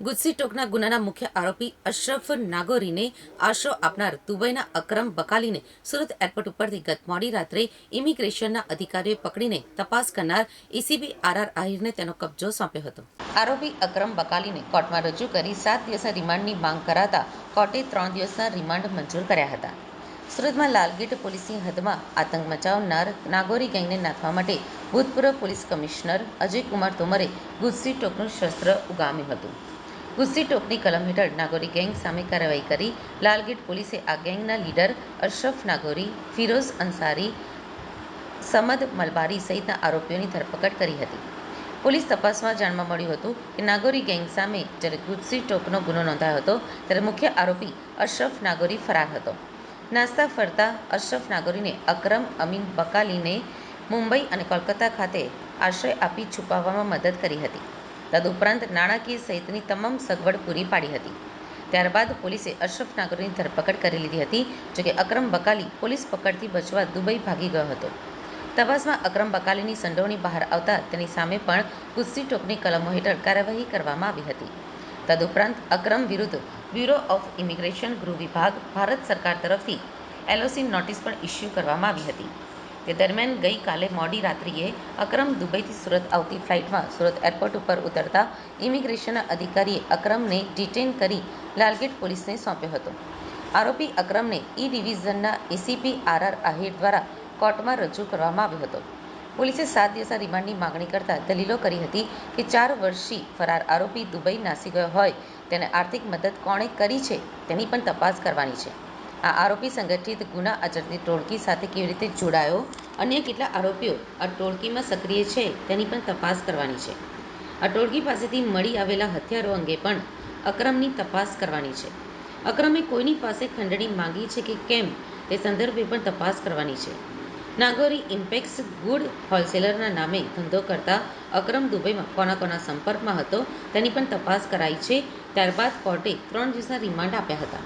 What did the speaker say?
ગુજસી ટોકના ગુનાના મુખ્ય આરોપી અશરફ નાગોરીને આશરો આપનાર દુબઈના અકરમ બકાલીને સુરત એરપોર્ટ ઉપરથી ગત મોડી રાત્રે ઇમિગ્રેશનના અધિકારીઓએ પકડીને તપાસ કરનાર એસીબી આરઆર આહિરને તેનો કબજો સોંપ્યો હતો. આરોપી અકરમ બકાલીને કોર્ટમાં રજૂ કરી સાત દિવસના રિમાન્ડની માંગ કરાતા કોર્ટે ત્રણ દિવસના રિમાન્ડ મંજૂર કર્યા હતા. સુરતમાં લાલગેટ પોલીસની હદમાં આતંક મચાવનાર નાગોરી ગેંગને નાથવા માટે ભૂતપૂર્વ પોલીસ કમિશનર અજય કુમાર તોમરે ગુજસી ટોકનું શસ્ત્ર ઉગામ્યું હતું. ગુજસી ટોકની કલમ હેઠળ નાગોરી ગેંગ સામે કાર્યવાહી કરી. લાલગેટ પોલીસે આ ગેંગના લીડર અશરફ નાગોરી, ફિરોઝ અંસારી, સમદ મલબારી સહિતના આરોપીઓની ધરપકડ કરી હતી. પોલીસ તપાસમાં જાણવા મળ્યું હતું કે નાગોરી ગેંગ સામે જ્યારે ગુજસી ટોકનો ગુનો નોંધાયો હતો, ત્યારે મુખ્ય આરોપી અશરફ નાગોરી ફરાર હતો. નાસ્તા ફરતા અશરફ નાગોરીને અકરમ અમીન બકાલીને મુંબઈ અને કોલકાતા ખાતે આશ્રય આપી છુપાવવામાં મદદ કરી હતી. તદુપરાંત નાણાકીય સહિતની તમામ સગવડ પૂરી પાડી હતી. ત્યારબાદ પોલીસે અશરફ નાગરની ધરપકડ કરી લીધી હતી જોકે અક્રમ બકાલી પોલીસ પકડથી બચવા દુબઈ ભાગી ગયો હતો. તપાસમાં અક્રમ બકાલીની સંડોવણી બહાર આવતા તેની સામે પણ ગુસ્સી ટોકની કલમો હેઠળ કાર્યવાહી કરવામાં આવી હતી. તદુપરાંત અક્રમ વિરુદ્ધ બ્યુરો ઓફ ઇમિગ્રેશન ગૃહ વિભાગ ભારત સરકાર તરફથી એલઓસી નોટિસ પણ ઇસ્યુ કરવામાં આવી હતી. તે દરમિયાન ગઈકાલે મોડી રાત્રિએ અકરમ દુબઈથી સુરત આવતી ફ્લાઇટમાં સુરત એરપોર્ટ ઉપર ઉતરતા ઇમિગ્રેશનના અધિકારીએ અકરમને ડિટેન કરી લાલગેટ પોલીસને સોંપ્યો હતો. આરોપી અકરમને ઈ ડિવિઝનના એસીપી આરઆર આહિર દ્વારા કોર્ટમાં રજૂ કરવામાં આવ્યો હતો. પોલીસે સાત દિવસના રિમાન્ડની માગણી કરતા દલીલો કરી હતી કે ચાર વર્ષથી ફરાર આરોપી દુબઈ નાસી ગયો હોય, તેને આર્થિક મદદ કોણે કરી છે તેની પણ તપાસ કરવાની છે. આ આરોપી સંગઠિત ગુના આચરતી ટોળકી સાથે કેવી રીતે જોડાયો? અન્ય કેટલા આરોપીઓ આ ટોળકીમાં સક્રિય છે? તેની પણ તપાસ કરવાની છે. આ ટોળકી પાસેથી મળી આવેલા હથિયારો અંગે પણ અક્રમની તપાસ કરવાની છે. અક્રમે કોઈની પાસે ખંડણી માંગી છે કે કેમ તે સંદર્ભે પણ તપાસ કરવાની છે. નાગોરી ઇમ્પેક્સ ગુડ હોલસેલરના નામે ધંધો કરતા અક્રમ દુબઈમાં કોના કોના સંપર્કમાં હતો તેની પણ તપાસ કરાઈ છે. ત્યારબાદ કોર્ટે ત્રણ દિવસના રિમાન્ડ આપ્યા હતા.